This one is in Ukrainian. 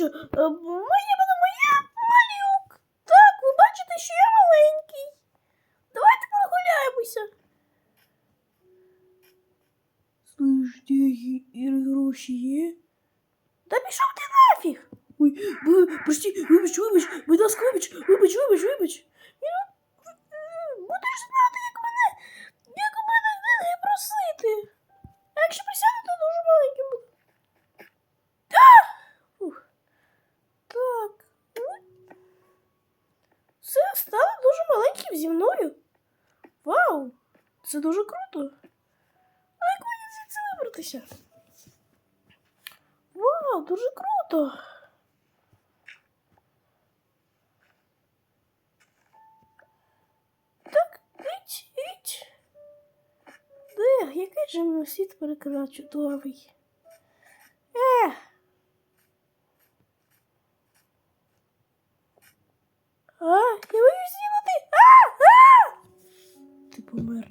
Е, Моє воно моє малюк. Так, ви бачите, що я маленький. Давайте прогуляємося. Слышь, де гроші є? Та пішов ти нафіг. Ой, ви, прости, вибач, Дуже зі мною. Вау! Це дуже круто. А як мені звідси вибратися? Вау, дуже круто. Так, іть, іть. Де, який же мені світ переказав чудовий? Е. А, ви помер.